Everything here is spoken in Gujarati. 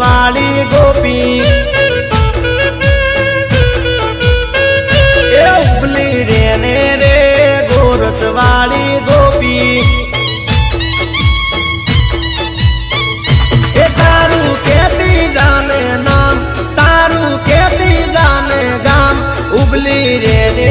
વાળી ગોપી. એ ઉપલી રે ને રે ગોરસ વાળી ગોપી. એ તારું કેતી જાને નામ, તારું કેતી જાને ગામ. ઉબલી રે ને